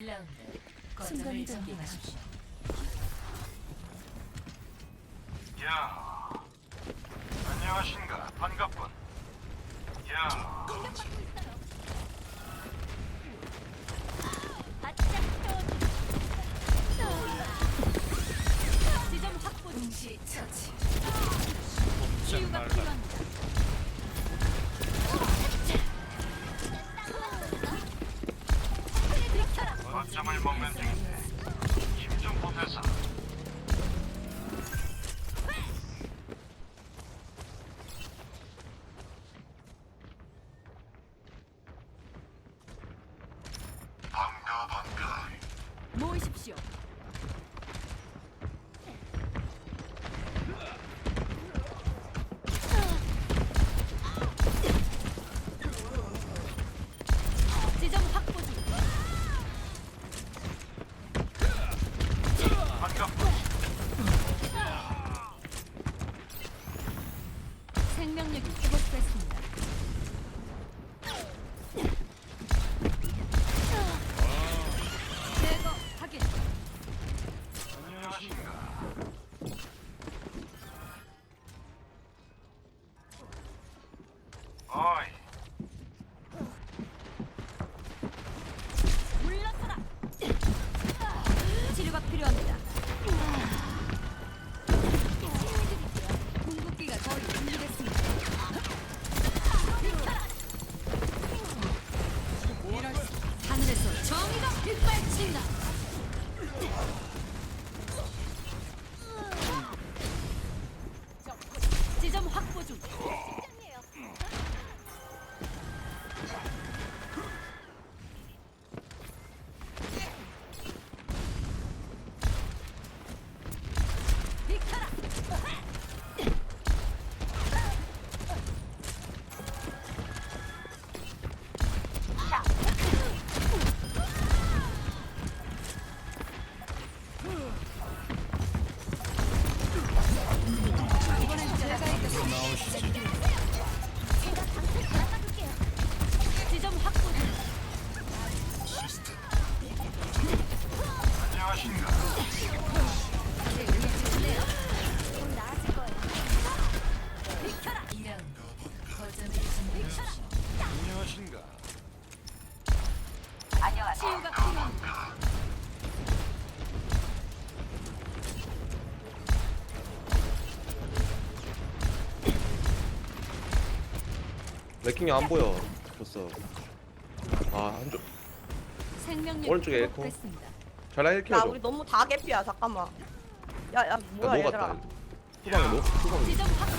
1라운드 거점을 순간이동기. 점령하십시오. 야, 안녕하신가? 반갑군. 야, 지점 점을 먹는 중인데 힘좀 보태서. 반가 반가. 모이십시오. 어 레킹이 안 보여. 벌써. 아 한쪽 생명력 오른쪽에 에코. 회복됐습니다. 잘라 힐야 키워줘. 우리 너무 다 개피야 잠깐만 야야 야, 뭐야 너 얘들아. 투방에 너 투방. 지점 확보.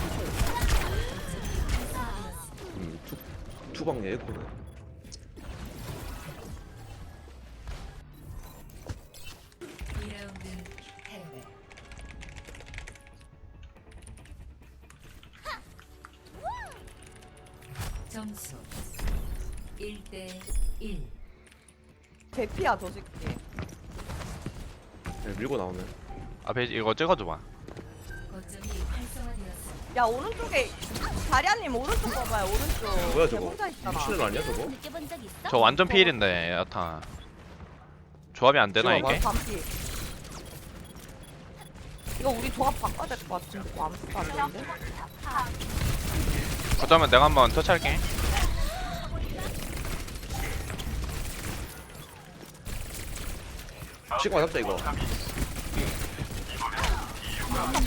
음, 투 투방에 에코네. 점수 1대 1. 개피야 저 새끼 네, 밀고 나오네. 앞에 이거 찍어줘봐. 거점이 활성화되었습니다. 야 오른쪽에 다리아님 오른쪽 봐봐요 오른쪽 뭐야, 걔 저거? 혼자 있잖아 미친애 아니야 저거? 느껴본 적 있어? 저 완전 피일인데 야타. 조합이 안 되나. 이게? 반피 이거 우리 조합 바꿔야 될 것 같은데 뭐 아무것도 안 되는데 그러면 내가 한번 터치할게. 시그마 잡자 이거.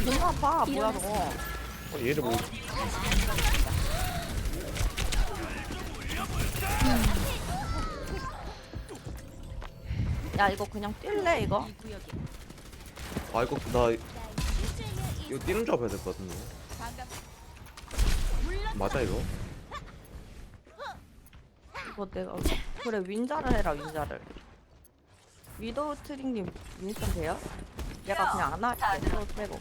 존나 아파 뭐야 저거 어, 얘를 뭐 야 이거 그냥 뛸래 이거? 아 이거 나 이거 뛰는 줄 알아야 될 것 같은데. 맞아 이거? 이거 내가 그래 윈자를 해라 윈자를 위도우 트링님 윈스턴 돼요? 얘가 그냥 안 할게 위도우 빼고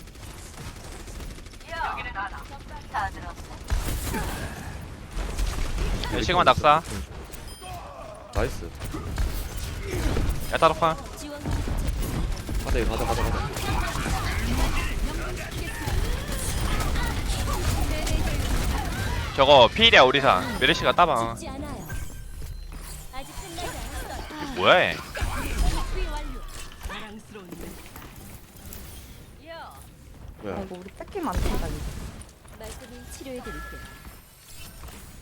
야, 시그마 낙사. 나이스. 야타 덕화. 지원 가자 이거 가자 가자 가자. 저거 피일이야 우리사. 메르시가 따방. 뭐야 얘? 아이고 우리 뺏기면 안 된다 이거.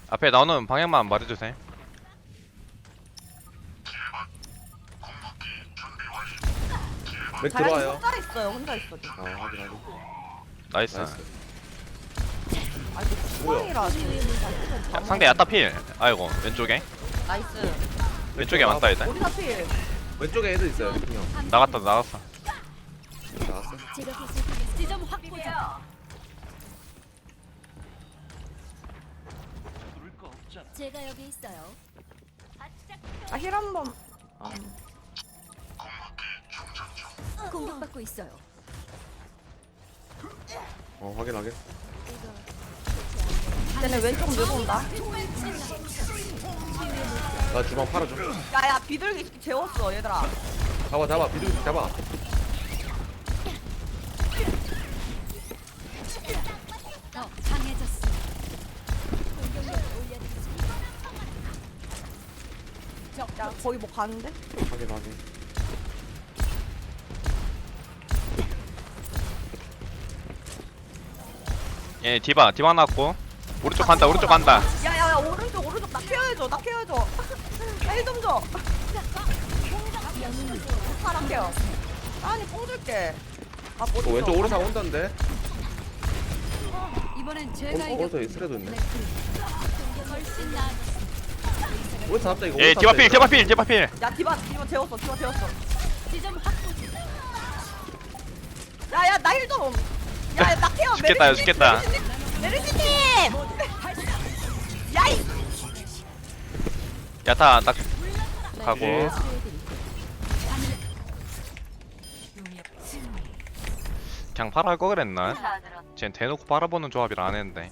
앞에 나오는 방향만 말해주세요. 맥 들어와요? 혼자 있어요 혼자 있어 아 확인 확인. 나이스. 나이스. 아이고 수상이라 야, 상대 야타 필. 아이고 왼쪽에. 나이스. 왼쪽에 많다 일단. 우리 사필? 왼쪽에 애들 있어요 한명. 나갔다 나갔어. 계속 지점 확보자. 제가 여기 있어요. 아힐 한번. 아, 공격받고 있어요. 어 확인 확인 쟤네 왼쪽 내려온다? 나 주방 팔아줘. 야야 비둘기 재웠어 얘들아. 잡아 잡아 비둘기 잡아. 강해졌어. 야 거의 뭐 가는데? 확인 확인. 얘 디바 디바 나왔고 오른쪽 간다 오른쪽 간다. 야야야 오른쪽 오른쪽. 나 케어해줘 나 케어해줘. 힐좀 줘. 사람 케어. 아니 뽕 줄게. 아 어, 뭐 왼쪽 오른쪽 온다는데? 이번엔 오- 제가 이겨. 오른쪽에 스레도 있네. 훨씬. 오른쪽 잡다 이거. 얘 오른쪽 디바필 디바필 디바필. 야 디바 디바 재웠어 디바 재웠어. 지점 확보. 야야 나 힐 좀. 야야 나 케어. 죽겠다, 죽겠다. 메르시님 야이 야타 딱 가고 승리. 그냥 팔아 할 거 그랬나? 쟤 대놓고 팔아보는 조합이라 안 했는데